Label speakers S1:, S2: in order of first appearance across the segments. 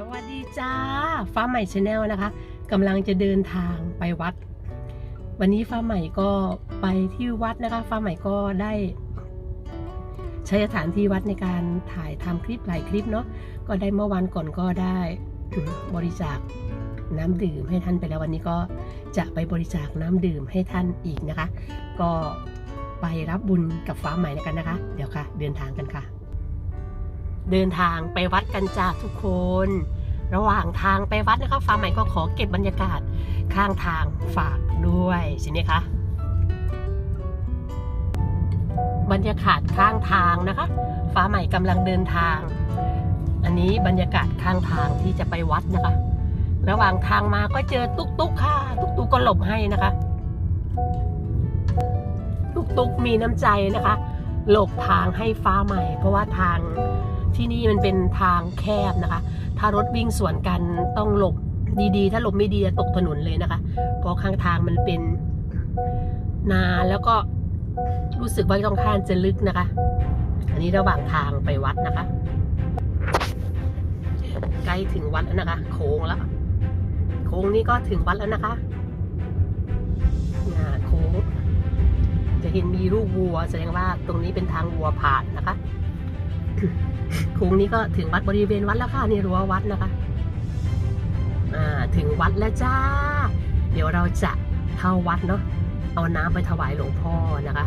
S1: สวัสดีจ้า ฟ้าใหม่ชาแนลนะคะกำลังจะเดินทางไปวัด วันนี้ฟ้าใหม่ก็ไปที่วัดนะคะ ฟ้าใหม่ก็ได้ใช้สถานที่วัดในการถ่ายทำคลิปหลายคลิปเนาะก็ได้เมื่อวันก่อนก็ได้บริจาคน้ำดื่มให้ท่านไปแล้ววันนี้ก็จะไปบริจาคน้ำดื่มให้ท่านอีกนะคะ ก็ไปรับบุญกับฟ้าใหม่กันนะคะ เดี๋ยวค่ะ เดินทางกันค่ะ เดินทางไปวัดกันจ้าทุกคน ระหว่างทางไปวัดนะคะฟ้าใหม่ก็ขอเก็บบรรยากาศข้างทางฝากด้วยสิเนี่ยคะบรรยากาศข้างทางนะคะ ฟ้าใหม่กำลังเดินทาง อันนี้บรรยากาศข้างทางที่จะไปวัดนะคะ ระหว่างทางมาก็เจอตุ๊กตุ๊กค่ะ ตุ๊กตุ๊กก็หลบให้นะคะ ตุ๊กตุ๊กมีน้ำใจนะคะ หลบทางให้ฟ้าใหม่ เพราะว่าทาง ที่นี่มันเป็นทางแคบนะคะ ถ้ารถวิ่งสวนกันต้องหลบดีๆ ถ้าหลบไม่ดีจะตกถนนเลยนะคะ เพราะข้างทางมันเป็นนาแล้วก็รู้สึกว่าต้องข้านจะลึกนะคะ อันนี้ระหว่างทางไปวัดนะคะ ใกล้ถึงวัดแล้วนะคะ โค้งแล้ว โค้งนี้ก็ถึงวัดแล้วนะคะน่าโค้ง จะเห็นมีรูปวัวแสดงว่าตรงนี้เป็นทางวัวผ่านนะคะ โค้งนี้ก็ถึงวัดบริเวณวัดแล้วค่ะนี่รั้ววัดนะคะอ่าถึงวัดแล้วจ้า เดี๋ยวเราจะเข้าวัดเนาะเอาน้ำไปถวายหลวงพ่อนะคะ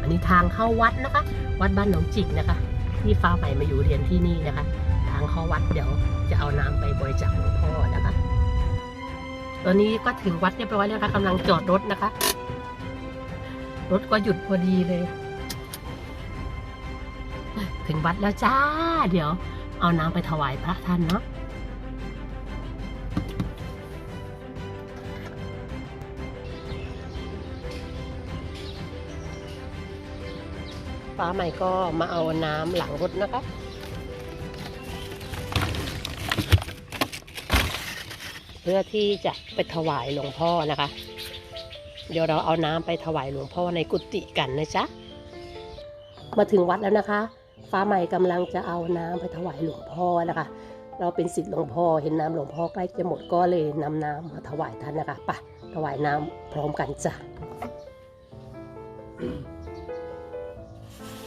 S1: อันนี้ทางเข้าวัดนะคะ วัดบ้านหนองจิกนะคะที่ฟ้าใหม่มาอยู่เรียนที่นี่นะคะ ทางเข้าวัดเดี๋ยวจะเอาน้ำไปบริจาคหลวงพ่อนะคะ ตอนนี้ก็ถึงวัดเรียบร้อยแล้วนะคะกำลังจอดรถนะคะ รถก็หยุดพอดีเลย ถึงวัดแล้วจ้า เดี๋ยว เอาน้ำไปถวายพระท่านเนาะฟ้าใหม่ก็มาเอาน้ำหลังรถนะคะ เพื่อที่จะไปถวายหลวงพ่อนะคะ เดี๋ยวเราเอาน้ำไปถวายหลวงพ่อในกุฏิกันนะจ๊ะ มาถึงวัดแล้วนะคะ ฟ้าใหม่กำลังจะเอาน้ำไปถวายหลวงพ่อนะคะ เราเป็นศิษย์หลวงพ่อเห็นน้ำหลวงพ่อใกล้จะหมดก็เลยนำน้ำมาถวายท่านนะคะไปะถวายน้ำพร้อมกันจ้ะ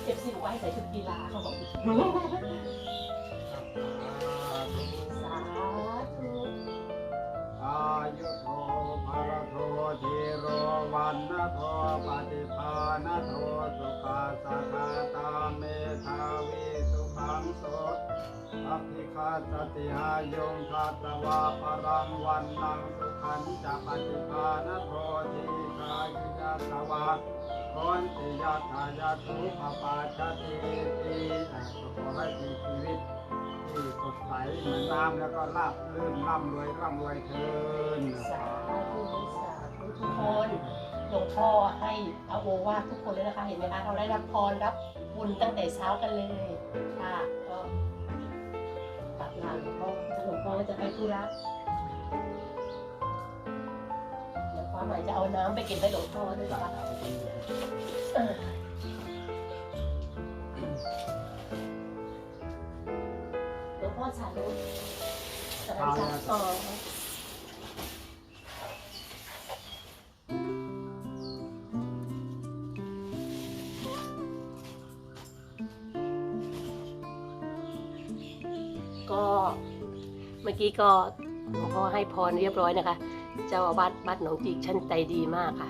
S1: เก็บสิไว้ใส่ชุดกีฬาเขาบอก
S2: ติหายงคาตวาปรังวันนังสุขันจะปฏิภาณโทธีคายิยาสวัสคนติยาทายาทุปปาชติตีแต่ขอให้มีชีวิต ที่สดใสเหมือนน้ำแล้วก็ราบลื่นร่ำรวยร่ำรวยเทิน
S1: สาธุสาธุทุกคนหลวงพ่อให้เอาโอวาททุกคนเลยนะคะ เห็นไหมคะเราได้รับพรรับบุญตั้งแต่เช้ากันเลย วงพ่อก็จะไปธุระเดี๋ยวฟ้าใหม่จะเอาน้ำไปก็บให้หลวงพ่อด้วยค่ะเออหลวงพ่อสาธุสาธุอ๋อก็ มื่อกี้ก็หลวงพ่อให้พรเรียบร้อยนะคะ เจ้าอาวาสวัดหนองจิกชั้นใจดีมากค่ะ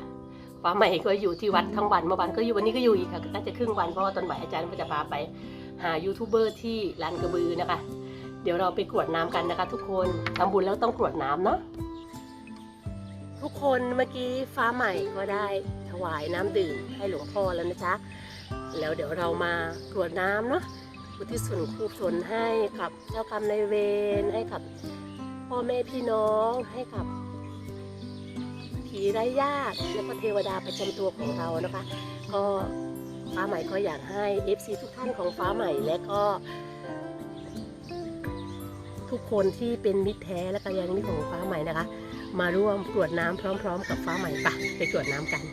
S1: ฟ้าใหม่ก็อยู่ที่วัดทั้งวันเมื่อวานก็อยู่วันนี้ก็อยู่อีกค่ะน่าจะครึ่งวันเพราะว่าตอนบ่ายอาจารย์ก็จะพาไปหายูทูบเบอร์ที่ลานกระบือนะคะ เดี๋ยวเราไปกรวดน้ำกันนะคะ ทุกคนทำบุญแล้วต้องกรวดน้ำเนาะทุกคนเมื่อกี้ฟ้าใหม่ก็ได้ถวายน้ำดื่มให้หลวงพ่อแล้วนะจ๊ะแล้วเดี๋ยวเรามากรวดน้ำเนาะ อุทิศส่วนกุศลให้กับเจ้ากรรมนายเวรให้กับพ่อแม่พี่น้องให้กับผีไร้ญาติแล้วก็เทวดาประจำตัวของเรานะคะ ก็ฟ้าใหม่ก็อยากให้ FC ทุกท่านของฟ้าใหม่และก็ทุกคนที่เป็นมิตรแท้และกัลยาณมิตรของฟ้าใหม่นะคะ มาร่วมกรวดน้ำพร้อม ๆ กับฟ้าใหม่ปะไปกรวดน้ำกัน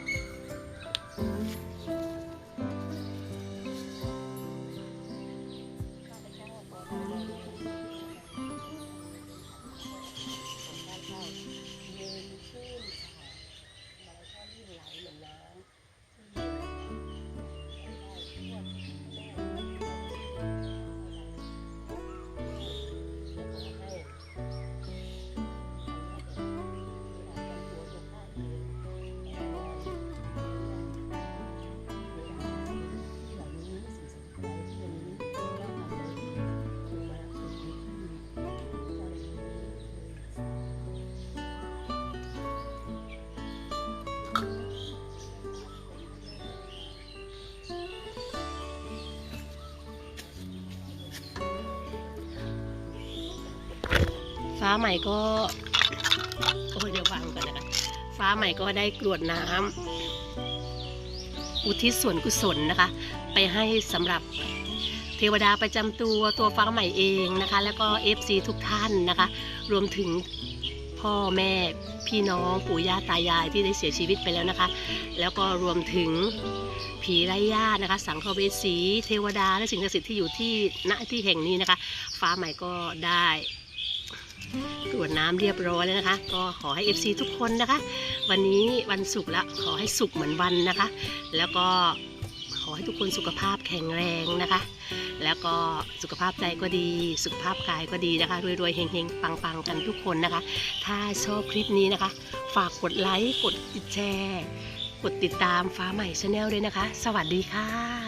S1: ฟ้าใหม่ก็โอ้ยเดี๋ยววางก่อนนะคะฟ้าใหม่ก็ได้กรวดน้ำอุทิศส่วนกุศลนะคะ ไปให้สำหรับเทวดาประจำตัวตัวฟ้าใหม่เองนะคะ แล้วก็ FC ทุกท่านนะคะ รวมถึงพ่อแม่พี่น้องปู่ย่าตายายที่ได้เสียชีวิตไปแล้วนะคะ แล้วก็รวมถึงผีไร้ญาตินะคะ สังฆเวสี เทวดา และสิ่งศักดิ์สิทธิ์ที่อยู่ที่ณที่แห่งนี้นะคะ ฟ้าใหม่ก็ได้ กรวดน้ำเรียบร้อยแล้วนะคะ ก็ขอให้ FC ทุกคนนะคะ วันนี้วันศุกร์ละขอให้สุขเหมือนวันนะคะ แล้วก็ขอให้ทุกคนสุขภาพแข็งแรงนะคะ แล้วก็สุขภาพใจก็ดี สุขภาพกายก็ดีนะคะรวยๆเฮงๆปังๆกันทุกคนนะคะ ถ้าชอบคลิปนี้นะคะ ฝากกดไลค์กดแชร์ กดติดตามฟ้าใหม่ชาแนลด้วยนะคะ สวัสดีค่ะ